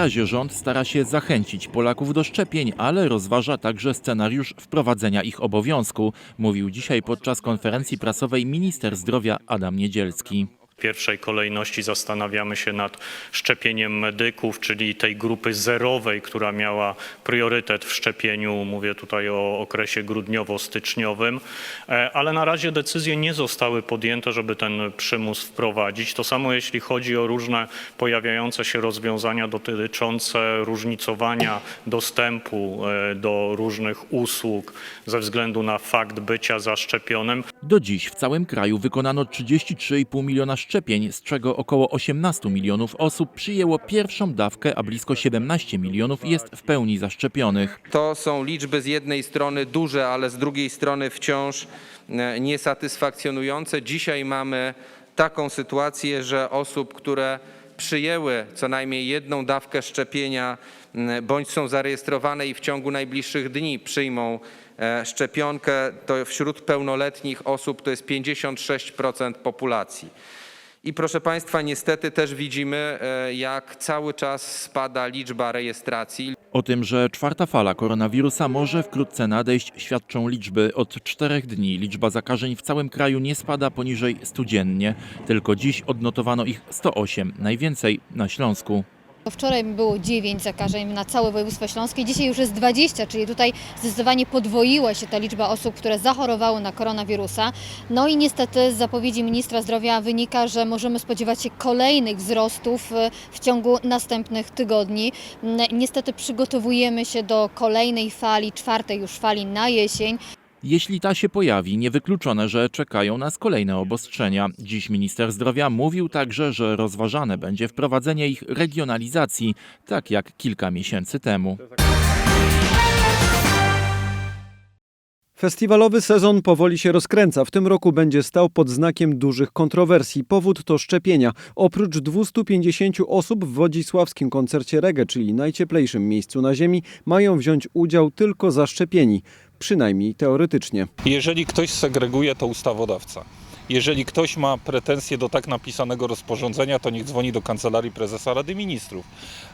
razie rząd stara się zachęcić Polaków do szczepień, ale rozważa także scenariusz wprowadzenia ich obowiązku, mówił dzisiaj podczas konferencji prasowej minister zdrowia Adam Niedzielski. Pierwszej kolejności zastanawiamy się nad szczepieniem medyków, czyli tej grupy zerowej, która miała priorytet w szczepieniu. Mówię tutaj o okresie grudniowo-styczniowym, E, ale na razie decyzje nie zostały podjęte, żeby ten przymus wprowadzić. To samo jeśli chodzi o różne pojawiające się rozwiązania dotyczące różnicowania dostępu e, do różnych usług ze względu na fakt bycia zaszczepionym. Do dziś w całym kraju wykonano 33,5 miliona szczepień, z czego około 18 milionów osób przyjęło pierwszą dawkę, a blisko 17 milionów jest w pełni zaszczepionych. To są liczby z jednej strony duże, ale z drugiej strony wciąż e, niesatysfakcjonujące. Dzisiaj mamy taką sytuację, że osób, które przyjęły co najmniej jedną dawkę szczepienia bądź są zarejestrowane i w ciągu najbliższych dni przyjmą e, szczepionkę, to wśród pełnoletnich osób to jest 56% populacji. I proszę Państwa, niestety też widzimy, e, jak cały czas spada liczba rejestracji. O tym, że czwarta fala koronawirusa może wkrótce nadejść, świadczą liczby. Od czterech dni liczba zakażeń w całym kraju nie spada poniżej 100 dziennie. Tylko dziś odnotowano ich 108, najwięcej na Śląsku. Wczoraj było 9 zakażeń na całe województwo śląskie, dzisiaj już jest 20, czyli tutaj zdecydowanie podwoiła się ta liczba osób, które zachorowały na koronawirusa. No i niestety z zapowiedzi ministra zdrowia wynika, że możemy spodziewać się kolejnych wzrostów e, w ciągu następnych tygodni. Niestety przygotowujemy się do kolejnej fali, czwartej już fali na jesień. Jeśli ta się pojawi, niewykluczone, że czekają nas kolejne obostrzenia. Dziś minister zdrowia mówił także, że rozważane będzie wprowadzenie ich regionalizacji, tak jak kilka miesięcy temu. Festiwalowy sezon powoli się rozkręca. W tym roku będzie stał pod znakiem dużych kontrowersji. Powód to szczepienia. Oprócz 250 osób w Wodzisławskim koncercie reggae, czyli najcieplejszym miejscu na ziemi, mają wziąć udział tylko zaszczepieni. Przynajmniej teoretycznie. Jeżeli ktoś segreguje, to ustawodawca. Jeżeli ktoś ma pretensje do tak napisanego rozporządzenia, to niech dzwoni do Kancelarii Prezesa Rady Ministrów.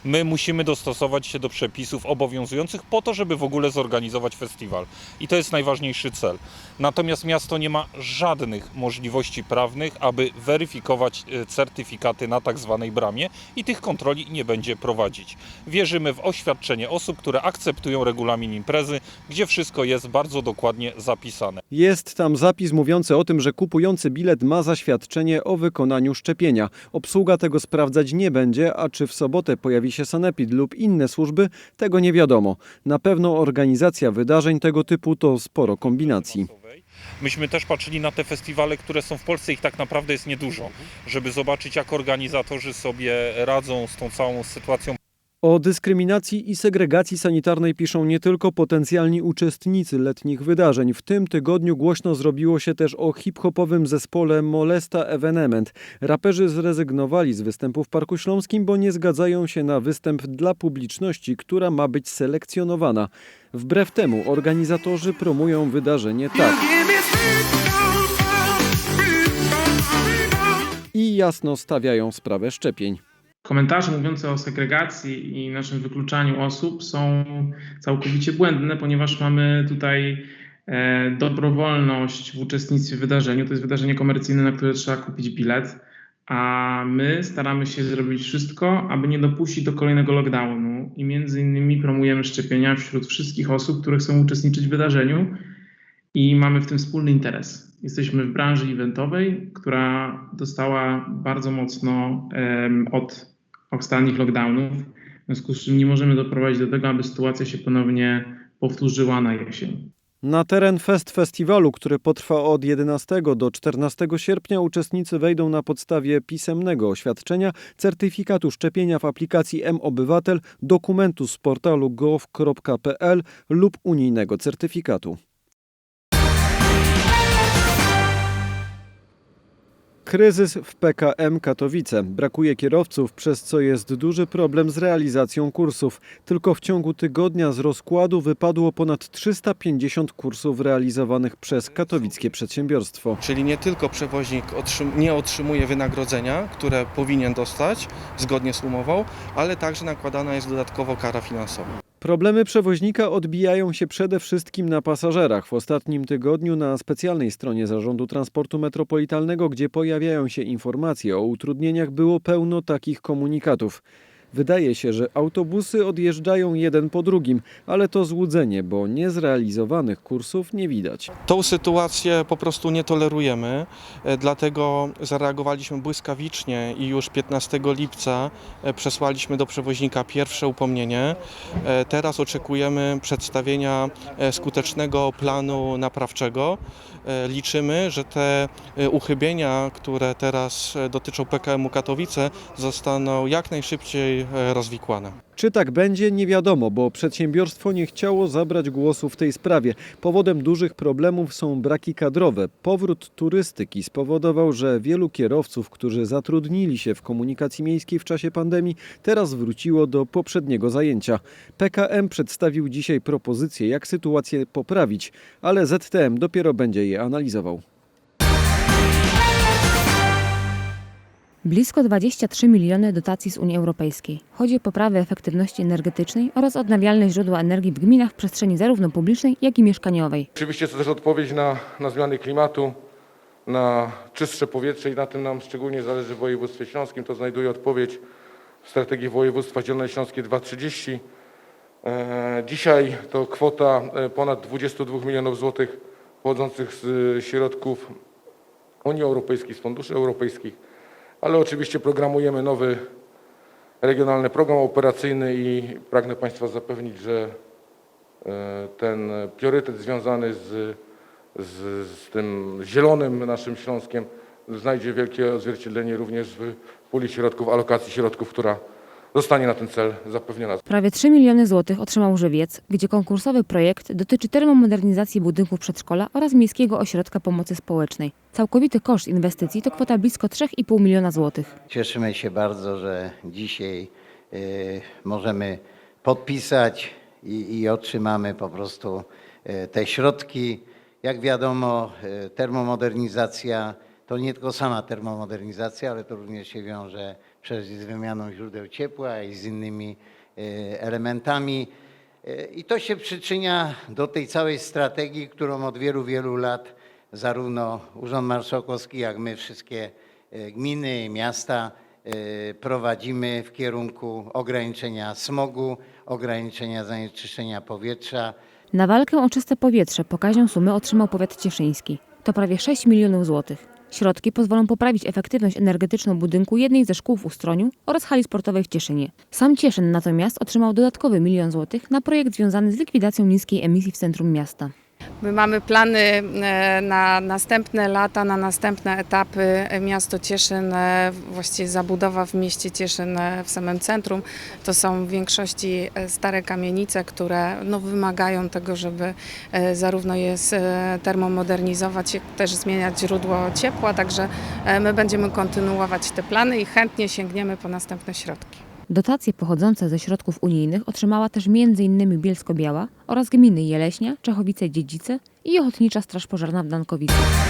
My musimy dostosować się do przepisów obowiązujących po to, żeby w ogóle zorganizować festiwal. I to jest najważniejszy cel. Natomiast miasto nie ma żadnych możliwości prawnych, aby weryfikować e, certyfikaty na tak zwanej bramie i tych kontroli nie będzie prowadzić. Wierzymy w oświadczenie osób, które akceptują regulamin imprezy, gdzie wszystko jest bardzo dokładnie zapisane. Jest tam zapis mówiący o tym, że kupujący bilet ma zaświadczenie o wykonaniu szczepienia. Obsługa tego sprawdzać nie będzie, a czy w sobotę pojawi się sanepid lub inne służby, tego nie wiadomo. Na pewno organizacja wydarzeń tego typu to sporo kombinacji. Myśmy też patrzyli na te festiwale, które są w Polsce, ich tak naprawdę jest niedużo, żeby zobaczyć, jak organizatorzy sobie radzą z tą całą sytuacją. O dyskryminacji i segregacji sanitarnej piszą nie tylko potencjalni uczestnicy letnich wydarzeń. W tym tygodniu głośno zrobiło się też o hip-hopowym zespole Molesta Evenement. Raperzy zrezygnowali z występu w Parku Śląskim, bo nie zgadzają się na występ dla publiczności, która ma być selekcjonowana. Wbrew temu organizatorzy promują wydarzenie tak. I jasno stawiają sprawę szczepień. Komentarze mówiące o segregacji i naszym wykluczaniu osób są całkowicie błędne, ponieważ mamy tutaj e, dobrowolność w uczestnictwie w wydarzeniu. To jest wydarzenie komercyjne, na które trzeba kupić bilet, a my staramy się zrobić wszystko, aby nie dopuścić do kolejnego lockdownu i między innymi promujemy szczepienia wśród wszystkich osób, które chcą uczestniczyć w wydarzeniu i mamy w tym wspólny interes. Jesteśmy w branży eventowej, która dostała bardzo mocno em, od ostatnich lockdownów, w związku z czym nie możemy doprowadzić do tego, aby sytuacja się ponownie powtórzyła na jesień. Na teren Fest Festiwalu, który potrwa od 11 do 14 sierpnia, uczestnicy wejdą na podstawie pisemnego oświadczenia, certyfikatu szczepienia w aplikacji M-Obywatel, dokumentu z portalu gov.pl lub unijnego certyfikatu. Kryzys w PKM Katowice. Brakuje kierowców, przez co jest duży problem z realizacją kursów. Tylko w ciągu tygodnia z rozkładu wypadło ponad 350 kursów realizowanych przez katowickie przedsiębiorstwo. Czyli nie tylko przewoźnik nie otrzymuje wynagrodzenia, które powinien dostać zgodnie z umową, ale także nakładana jest dodatkowo kara finansowa. Problemy przewoźnika odbijają się przede wszystkim na pasażerach. W ostatnim tygodniu na specjalnej stronie Zarządu Transportu Metropolitalnego, gdzie pojawiają się informacje o utrudnieniach, było pełno takich komunikatów. Wydaje się, że autobusy odjeżdżają jeden po drugim, ale to złudzenie, bo niezrealizowanych kursów nie widać. Tą sytuację po prostu nie tolerujemy, e, dlatego zareagowaliśmy błyskawicznie i już 15 lipca e, przesłaliśmy do przewoźnika pierwsze upomnienie. E, Teraz oczekujemy przedstawienia skutecznego planu naprawczego. Liczymy, że te uchybienia, które teraz dotyczą PKM-u Katowice, zostaną jak najszybciej e, rozwikłane. Czy tak będzie, nie wiadomo, bo przedsiębiorstwo nie chciało zabrać głosu w tej sprawie. Powodem dużych problemów są braki kadrowe. Powrót turystyki spowodował, że wielu kierowców, którzy zatrudnili się w komunikacji miejskiej w czasie pandemii, teraz wróciło do poprzedniego zajęcia. PKM przedstawił dzisiaj propozycje, jak sytuację poprawić, ale ZTM dopiero będzie je analizował. Blisko 23 miliony dotacji z Unii Europejskiej. Chodzi o poprawę efektywności energetycznej oraz odnawialne źródła energii w gminach w przestrzeni zarówno publicznej, jak i mieszkaniowej. Oczywiście to też odpowiedź na, na zmiany klimatu, na czystsze powietrze i na tym nam szczególnie zależy w województwie śląskim. To znajduje odpowiedź w strategii województwa Zielone Śląskie 230. E, Dzisiaj to kwota e, ponad 22 milionów złotych pochodzących z e, środków Unii Europejskiej, z funduszy europejskich, ale oczywiście programujemy nowy regionalny program operacyjny i pragnę Państwa zapewnić, że e, ten priorytet związany z, z, z tym zielonym naszym Śląskiem znajdzie wielkie odzwierciedlenie również w puli środków, alokacji środków, która zostanie na ten cel zapewniona. Prawie 3 miliony złotych otrzymał Żywiec, gdzie konkursowy projekt dotyczy termomodernizacji budynków przedszkola oraz Miejskiego Ośrodka Pomocy Społecznej. Całkowity koszt inwestycji to kwota blisko 3,5 miliona złotych. Cieszymy się bardzo, że dzisiaj y, możemy podpisać i, i otrzymamy po prostu y, te środki. Jak wiadomo, y, termomodernizacja to nie tylko sama termomodernizacja, ale to również się wiąże przecież z wymianą źródeł ciepła i z innymi y, elementami. Y, I to się przyczynia do tej całej strategii, którą od wielu, wielu lat zarówno Urząd Marszałkowski, jak my wszystkie y, gminy i miasta prowadzimy w kierunku ograniczenia smogu, ograniczenia zanieczyszczenia powietrza. Na walkę o czyste powietrze pokaźną sumę otrzymał powiat cieszyński. To prawie 6 milionów złotych. Środki pozwolą poprawić efektywność energetyczną budynku jednej ze szkół w Ustroniu oraz hali sportowej w Cieszynie. Sam Cieszyn natomiast otrzymał dodatkowy milion złotych na projekt związany z likwidacją niskiej emisji w centrum miasta. My mamy plany e, na następne lata, na następne etapy. Miasto Cieszyn, e, właściwie zabudowa w mieście Cieszyn e, w samym centrum, to są w większości stare kamienice, które no, wymagają tego, żeby zarówno je termomodernizować, jak też zmieniać źródło ciepła. Także my będziemy kontynuować te plany i chętnie sięgniemy po następne środki. Dotacje pochodzące ze środków unijnych otrzymała też m.in. Bielsko-Biała oraz gminy Jeleśnia, Czechowice-Dziedzice i Ochotnicza Straż Pożarna w Dankowicach.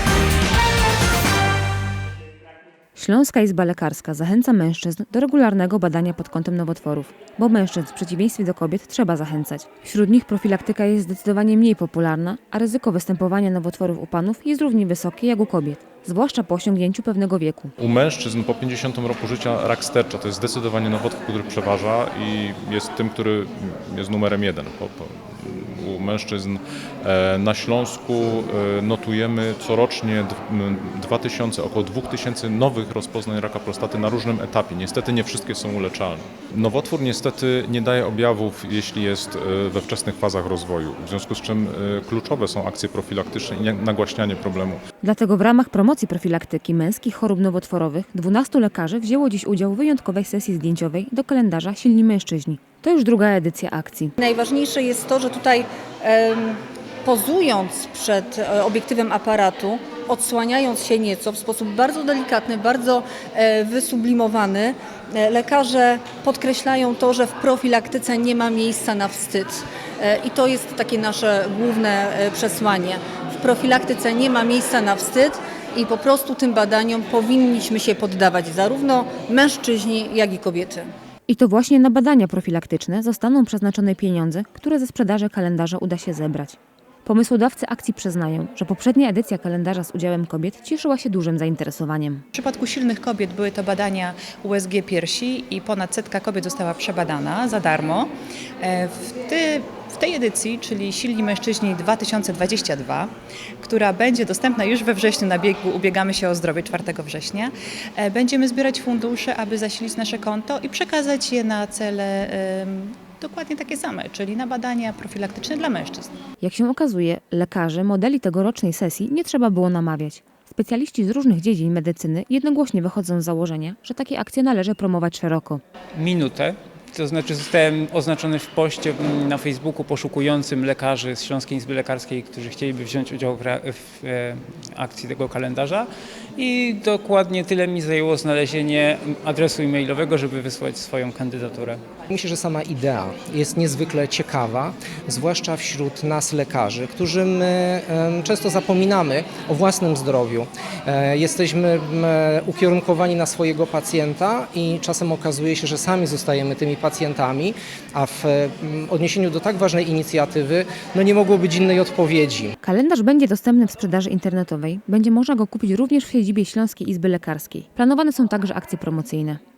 Śląska Izba Lekarska zachęca mężczyzn do regularnego badania pod kątem nowotworów, bo mężczyzn w przeciwieństwie do kobiet trzeba zachęcać. Wśród nich profilaktyka jest zdecydowanie mniej popularna, a ryzyko występowania nowotworów u panów jest równie wysokie jak u kobiet, zwłaszcza po osiągnięciu pewnego wieku. U mężczyzn po 50 roku życia rak stercza to jest zdecydowanie nowotwór, który przeważa i jest tym, który jest numerem jeden. Po, po, mężczyzn e, na Śląsku e, notujemy corocznie d- m, 2000, około 2000 nowych rozpoznań raka prostaty na różnym etapie. Niestety nie wszystkie są uleczalne. Nowotwór niestety nie daje objawów, jeśli jest e, we wczesnych fazach rozwoju, w związku z czym kluczowe są akcje profilaktyczne i nagłaśnianie problemu. Dlatego w ramach promocji profilaktyki męskich chorób nowotworowych 12 lekarzy wzięło dziś udział w wyjątkowej sesji zdjęciowej do kalendarza Silni Mężczyźni. To już druga edycja akcji. Najważniejsze jest to, że tutaj pozując przed e, obiektywem aparatu odsłaniając się nieco w sposób bardzo delikatny, bardzo e, wysublimowany, e, lekarze podkreślają to, że w profilaktyce nie ma miejsca na wstyd. I to jest takie nasze główne przesłanie. W profilaktyce nie ma miejsca na wstyd i po prostu tym badaniom powinniśmy się poddawać zarówno mężczyźni, jak i kobiety. I to właśnie na badania profilaktyczne zostaną przeznaczone pieniądze, które ze sprzedaży kalendarza uda się zebrać. Pomysłodawcy akcji przyznają, że poprzednia edycja kalendarza z udziałem kobiet cieszyła się dużym zainteresowaniem. W przypadku silnych kobiet były to badania USG piersi i ponad setka kobiet została przebadana za darmo. E, W, ty, w tej edycji, czyli Silni Mężczyźni 2022, która będzie dostępna już we wrześniu na biegu Ubiegamy się o zdrowie 4 września, e, będziemy zbierać fundusze, aby zasilić nasze konto i przekazać je na cele dokładnie takie same, czyli na badania profilaktyczne dla mężczyzn. Jak się okazuje, lekarzy modeli tegorocznej sesji nie trzeba było namawiać. Specjaliści z różnych dziedzin medycyny jednogłośnie wychodzą z założenia, że takie akcje należy promować szeroko. minutę. To znaczy zostałem oznaczony w poście mm, na Facebooku poszukującym lekarzy z Śląskiej Izby Lekarskiej, którzy chcieliby wziąć udział w, e, akcji tego kalendarza i dokładnie tyle mi zajęło znalezienie adresu e-mailowego, żeby wysłać swoją kandydaturę. Myślę, że sama idea jest niezwykle ciekawa, zwłaszcza wśród nas lekarzy, którzy my em, często zapominamy o własnym zdrowiu. E, Jesteśmy ukierunkowani na swojego pacjenta i czasem okazuje się, że sami zostajemy tymi pacjentami, a w em, odniesieniu do tak ważnej inicjatywy no nie mogło być innej odpowiedzi. Kalendarz będzie dostępny w sprzedaży internetowej. Będzie można go kupić również w siedzibie Śląskiej Izby Lekarskiej. Planowane są także akcje promocyjne.